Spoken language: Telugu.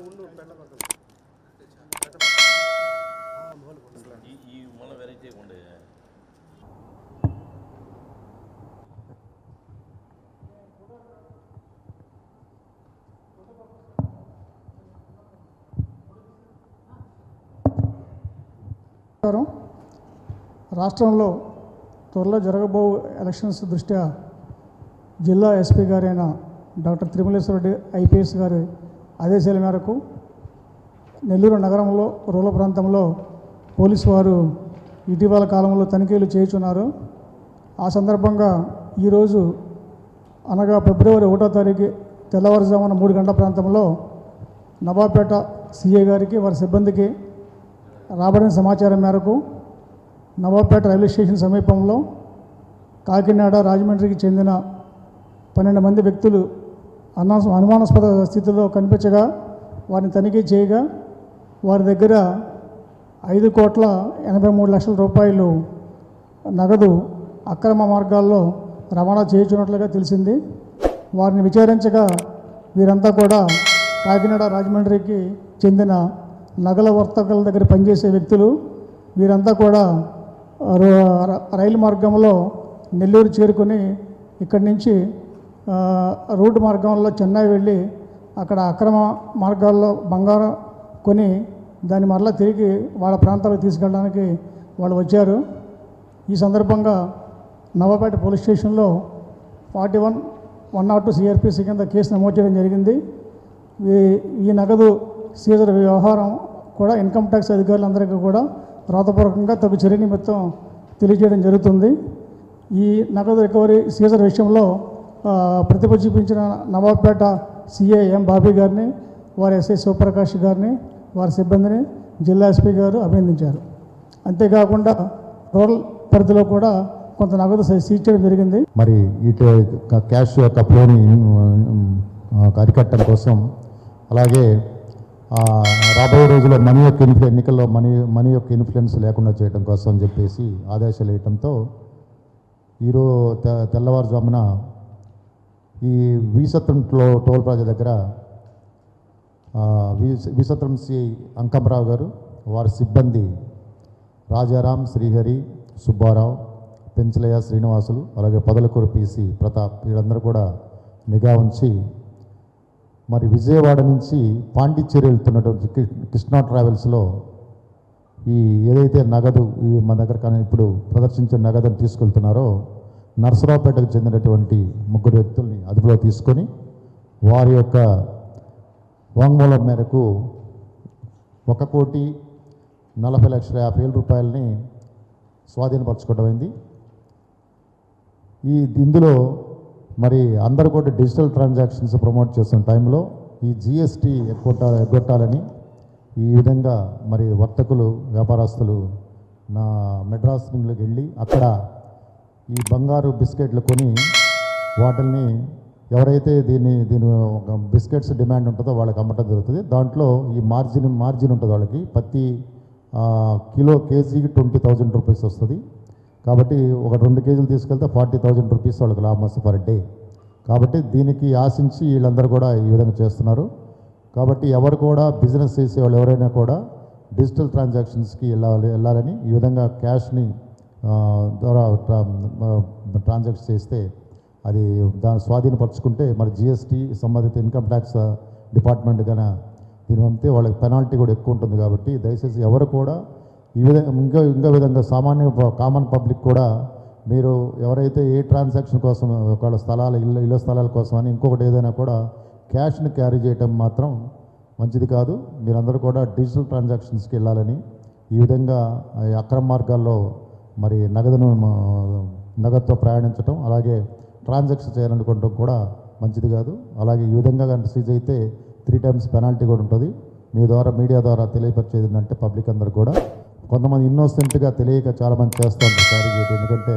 ఉండు ఈ వెరైటీ రాష్ట్రంలో త్వరలో జరగబో ఎలక్షన్స్ దృష్ట్యా జిల్లా ఎస్పీ గారైన డాక్టర్ తిరుమలేశ్వర రెడ్డి ఐపీఎస్ గారి ఆదేశాల మేరకు నెల్లూరు నగరంలో రూరల్ ప్రాంతంలో పోలీసు వారు ఇటీవల కాలంలో తనిఖీలు చేయుచున్నారు. ఆ సందర్భంగా ఈరోజు అనగా ఫిబ్రవరి ఒకటో తారీఖు తెల్లవారుజామున మూడు గంటల ప్రాంతంలో నవాపేట సిఐ గారికి వారి సిబ్బందికి రాబడిన సమాచారం మేరకు నవాపేట రైల్వే స్టేషన్ సమీపంలో కాకినాడ రాజమండ్రికి చెందిన పన్నెండు మంది వ్యక్తులు అనా అనుమానాస్పద స్థితిలో కనిపించగా వారిని తనిఖీ చేయగా వారి దగ్గర ఐదు కోట్ల ఎనభై మూడు లక్షల రూపాయలు నగదు అక్రమ మార్గాల్లో రవాణా చేయించున్నట్లుగా తెలిసింది. వారిని విచారించగా వీరంతా కూడా కాకినాడ రాజమండ్రికి చెందిన నగల వర్తకుల దగ్గర పనిచేసే వ్యక్తులు. వీరంతా కూడా రైలు మార్గంలో నెల్లూరు చేరుకొని ఇక్కడి నుంచి రోడ్డు మార్గంలో చెన్నై వెళ్ళి అక్కడ అక్రమ మార్గాల్లో బంగారం కొని దాన్ని మరలా తిరిగి వాళ్ళ ప్రాంతాలకు తీసుకెళ్ళడానికి వాళ్ళు వచ్చారు. ఈ సందర్భంగా నవపేట పోలీస్ స్టేషన్లో forty one one not two CrPC కింద కేసు నమోదు చేయడం జరిగింది. ఈ ఈ నగదు సీజర్ వ్యవహారం కూడా ఇన్కమ్ ట్యాక్స్ అధికారులందరికీ కూడా రాతపూర్వకంగా తగు చర్య నిమిత్తం తెలియజేయడం జరుగుతుంది. ఈ నగదు రికవరీ సీజర్ విషయంలో ప్రతిభ చూపించిన నవాబ్పేట సిఐ ఎం బాబీ గారిని వారి ఎస్ఐ శివప్రకాష్ గారిని వారి సిబ్బందిని జిల్లా ఎస్పీ గారు అభినందించారు. అంతేకాకుండా రూరల్ పరిధిలో కూడా కొంత నగదు సీజ్ చేయడం జరిగింది. మరి ఇటు క్యాష్ యొక్క ఫ్లోని అరికట్టడం కోసం అలాగే రాబోయే రోజుల్లో మనీ యొక్క ఇన్ఫ్లు ఎన్నికల్లో మనీ మనీ యొక్క ఇన్ఫ్లుయెన్స్ లేకుండా చేయడం కోసం అని చెప్పేసి ఆదేశాలు వేయటంతో ఈరోజు తె తెల్లవారుజామున ఈ వీసత్రం టో టోల్ ప్లాజా దగ్గర వి- విసత్రం సి అంకంరావు గారు వారి సిబ్బంది రాజారాం శ్రీహరి సుబ్బారావు పెంచలయ్య శ్రీనివాసులు అలాగే పదలకూరు పీసీ ప్రతాప్ వీళ్ళందరూ కూడా నిఘా ఉంచి మరి విజయవాడ నుంచి పాండిచ్చేరి వెళ్తున్నటువంటి కృష్ణా ట్రావెల్స్లో ఈ ఏదైతే నగదు ఈ మన దగ్గర కానీ ఇప్పుడు ప్రదర్శించిన నగదును తీసుకెళ్తున్నారో నర్సరావుపేటకు చెందినటువంటి ముగ్గురు వ్యక్తుల్ని అదుపులో తీసుకొని వారి యొక్క వాంగ్మూలం మేరకు ఒక కోటి నలభై లక్షల యాభై వేల రూపాయలని స్వాధీనపరచుకోవడం అయింది. ఈ ఇందులో మరి అందరు కూడా డిజిటల్ ట్రాన్సాక్షన్స్ ప్రమోట్ చేస్తున్న టైంలో ఈ జిఎస్టీ ఎగ్గొట్ట ఎగ్గొట్టాలని ఈ విధంగా మరి వర్తకులు వ్యాపారస్తులు నా మెడ్రాస్ వెళ్ళి అక్కడ ఈ బంగారు బిస్కెట్లు కొని వాటిల్ని ఎవరైతే దీన్ని దీని ఒక బిస్కెట్స్ డిమాండ్ ఉంటుందో వాళ్ళకి అమ్మటం జరుగుతుంది. దాంట్లో ఈ మార్జిన్ మార్జిన్ ఉంటుంది వాళ్ళకి. ప్రతి కిలో కేజీకి ట్వంటీ థౌజండ్ రూపీస్ వస్తుంది. కాబట్టి ఒక రెండు కేజీలు తీసుకెళ్తే ఫార్టీ థౌజండ్ రూపీస్ వాళ్ళకి లాభం వస్తుంది పర్ డే. కాబట్టి దీనికి ఆశించి వీళ్ళందరూ కూడా ఈ విధంగా చేస్తున్నారు. కాబట్టి ఎవరు కూడా బిజినెస్ చేసే వాళ్ళు ఎవరైనా కూడా డిజిటల్ ట్రాన్సాక్షన్స్కి వెళ్ళాలి వెళ్ళాలని ఈ విధంగా క్యాష్ని ద్వారా ట్రాన్సాక్షన్ చేస్తే అది దాన్ని స్వాధీనపరచుకుంటే మరి జిఎస్టీ సంబంధిత ఇన్కమ్ ట్యాక్స్ డిపార్ట్మెంట్ కన్నా దీని పంపితే వాళ్ళకి పెనాల్టీ కూడా ఎక్కువ ఉంటుంది కాబట్టి దయచేసి ఎవరు కూడా ఈ విధంగా ఇంకా ఇంకా విధంగా సామాన్య ప- కామన్ పబ్లిక్ కూడా మీరు ఎవరైతే ఏ ట్రాన్సాక్షన్ కోసం ఒకవేళ స్థలాలు ఇల్లు ఇళ్ళ స్థలాల కోసం అని ఇంకొకటి ఏదైనా కూడా క్యాష్ని క్యారీ చేయటం మాత్రం మంచిది కాదు. మీరందరూ కూడా డిజిటల్ ట్రాన్సాక్షన్స్కి వెళ్ళాలని ఈ విధంగా అక్రమ మార్గాల్లో మరి నగదును నగదుతో ప్రయాణించడం అలాగే ట్రాన్సాక్షన్ చేయాలనుకోవడం కూడా మంచిది కాదు. అలాగే ఈ విధంగా కనుక సీజ్ అయితే త్రీ టైమ్స్ పెనాల్టీ కూడా ఉంటుంది. మీ ద్వారా మీడియా ద్వారా తెలియపరిచేది ఏంటంటే పబ్లిక్ అందరు కూడా. కొంతమంది ఇన్నోసెంట్గా తెలియక చాలామంది చేస్తూ ఉంటారు క్యారీ చేయడం ఎందుకంటే